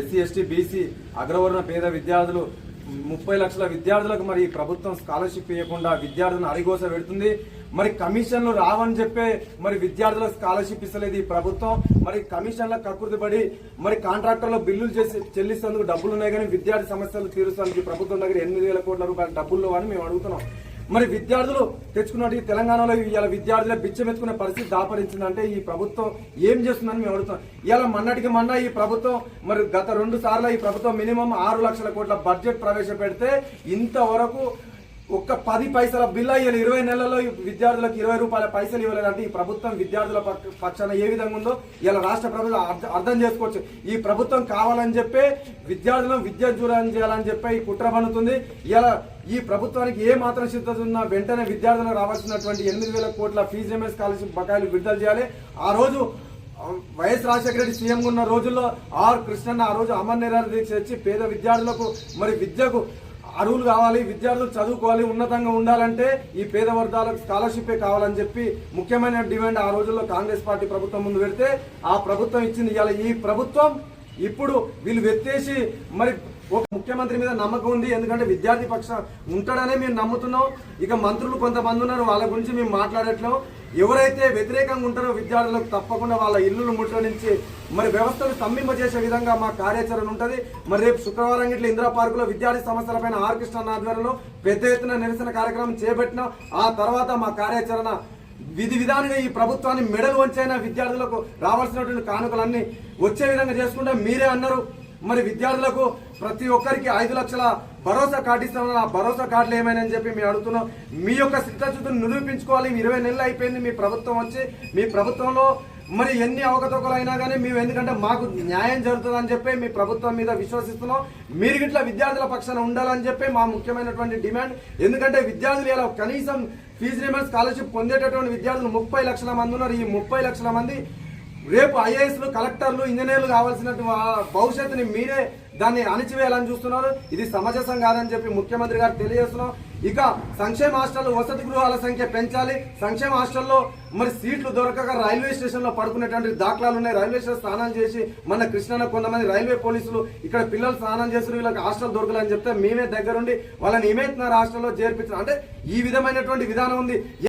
SC ST BC అగ్రవర్ణ పేద విద్యార్థులు ముప్పై లక్షల విద్యార్థులకు మరి ప్రభుత్వం స్కాలర్షిప్ ఇవ్వకుండా విద్యార్థులను అరిగోస పెడుతుంది. మరి కమిషన్లు రావని చెప్పే మరి విద్యార్థులకు స్కాలర్షిప్ ఇస్తలేదు ఈ ప్రభుత్వం. మరి కమిషన్ల కకృతి పడి మరి కాంట్రాక్టర్లో బిల్లులు చేసి చెల్లిస్తేందుకు డబ్బులు ఉన్నాయి కానీ విద్యార్థి సమస్యలు తీరుస్తానికి ప్రభుత్వం దగ్గర ఎనిమిది వేల కోట్ల రూపాయల డబ్బులు అని మేము అడుగుతున్నాం. మరి విద్యార్థులు తెచ్చుకున్నట్టు ఈ తెలంగాణలో ఇలా విద్యార్థుల బిచ్చమెత్తుకునే పరిస్థితి దాపరించిందంటే ఈ ప్రభుత్వం ఏం చేస్తుందని మేము అడుగుతాం ఇలా మొన్నటికి మొన్న ఈ ప్రభుత్వం మరి గత రెండు సార్లు ఈ ప్రభుత్వం మినిమం ఆరు లక్షల కోట్ల బడ్జెట్ ప్రవేశపెడితే ఇంతవరకు ఒక్క పది పైసల బిల్ అయ్యాలి ఇరవై నెలల్లో విద్యార్థులకు ఇరవై రూపాయల పైసలు ఇవ్వలేదంటే ఈ ప్రభుత్వం విద్యార్థుల పక్షాన ఏ విధంగా ఉందో ఇలా రాష్ట్ర ప్రభుత్వం అర్థం చేసుకోవచ్చు. ఈ ప్రభుత్వం కావాలని చెప్పే విద్యార్థులను విద్య దూరం చేయాలని చెప్పి ఈ కుట్ర పన్నుతుంది. ఇలా ఈ ప్రభుత్వానికి ఏ మాత్రం సిద్ధత ఉన్నా వెంటనే విద్యార్థులకు రావాల్సినటువంటి ఎనిమిది వేల కోట్ల ఫీజు ఎంఎస్ స్కాలర్షిప్ బకాయిలు విడుదల చేయాలి. ఆ రోజు వైఎస్ రాజశేఖర రెడ్డి సీఎం ఉన్న రోజుల్లో ఆర్ కృష్ణన్న ఆ రోజు అమర్ నిరాహార దీక్ష ఇచ్చి పేద విద్యార్థులకు మరి విద్యకు అర్హులు కావాలి విద్యార్థులు చదువుకోవాలి ఉన్నతంగా ఉండాలంటే ఈ పేద వర్గాలకు స్కాలర్షిప్పే కావాలని చెప్పి ముఖ్యమైన డిమాండ్ ఆ రోజుల్లో కాంగ్రెస్ పార్టీ ప్రభుత్వం ముందు పెడితే ఆ ప్రభుత్వం ఇచ్చింది ఇవాళ ఈ ప్రభుత్వం. ఇప్పుడు వీళ్ళు వెత్తేసి మరి ఒక ముఖ్యమంత్రి మీద నమ్మకం ఉంది ఎందుకంటే విద్యార్థి పక్షం ఉంటాడనే మేము నమ్ముతున్నాం. ఇక మంత్రులు కొంతమంది ఉన్నారు వాళ్ళ గురించి మేము మాట్లాడట్లేము. ఎవరైతే వ్యతిరేకంగా ఉంటారో విద్యార్థులకు తప్పకుండా వాళ్ళ ఇల్లులు ముట్టడించి మరి వ్యవస్థను స్తంభింపజేసే విధంగా మా కార్యాచరణ ఉంటుంది. మరి రేపు శుక్రవారం ఇట్లా ఇందిరా పార్కులో విద్యార్థి సమస్యలపైన ఆర్ కృష్ణ ఆధ్వర్యంలో పెద్ద ఎత్తున నిరసన కార్యక్రమం చేపట్టిన. ఆ తర్వాత మా కార్యాచరణ విధి విధానంగా ఈ ప్రభుత్వాన్ని మెడలు వంచైన విద్యార్థులకు రావాల్సినటువంటి కానుకలన్నీ వచ్చే విధంగా చేసుకుంటే. మీరే అన్నారు మరి విద్యార్థులకు ప్రతి ఒక్కరికి ఐదు లక్షల భరోసా కార్డు ఇస్తామని ఆ భరోసా కార్డులు ఏమైనా చెప్పి మేము అడుగుతున్నాం. మీ యొక్క చిత్తశుద్ధిని నిరూపించుకోవాలి. ఇరవై నెలలు అయిపోయింది మీ ప్రభుత్వం వచ్చి మీ ప్రభుత్వంలో మరి ఎన్ని అవకతవకలు అయినా కానీ మేము ఎందుకంటే మాకు న్యాయం జరుగుతుందని చెప్పి మీ ప్రభుత్వం మీద విశ్వసిస్తున్నాం. మీరు గిట్లా విద్యార్థుల పక్షాన ఉండాలని చెప్పి మా ముఖ్యమైనటువంటి డిమాండ్. ఎందుకంటే విద్యార్థులు ఇలా కనీసం ఫీజు రిమెంట్ స్కాలర్షిప్ పొందేటటువంటి విద్యార్థులు ముప్పై లక్షల మంది ఉన్నారు. ఈ ముప్పై లక్షల మంది రేపు ఐఏఎస్లు కలెక్టర్లు ఇంజనీర్లు కావాల్సినట్టు భవిష్యత్తుని మీరే దాన్ని అణిచివేయాలని చూస్తున్నారు. ఇది సమంజసం కాదని చెప్పి ముఖ్యమంత్రి గారు తెలియజేస్తున్నాం. ఇక సంక్షేమ హాస్టల్ వసతి గృహాల సంఖ్య పెంచాలి. సంక్షేమ హాస్టల్లో మరి సీట్లు దొరకక రైల్వే స్టేషన్లో పడుకునేటువంటి దాఖలాలు ఉన్నాయి. రైల్వే స్టేషన్ స్నానం చేసి మన కృష్ణన కొంతమంది రైల్వే పోలీసులు ఇక్కడ పిల్లలు స్నానం చేసిన వీళ్ళకి హాస్టల్ దొరకలని చెప్తే మేమే దగ్గరుండి వాళ్ళని ఏమైతున్నారు హాస్టల్లో చేర్పించారు అంటే ఈ విధమైనటువంటి విధానం ఉంది.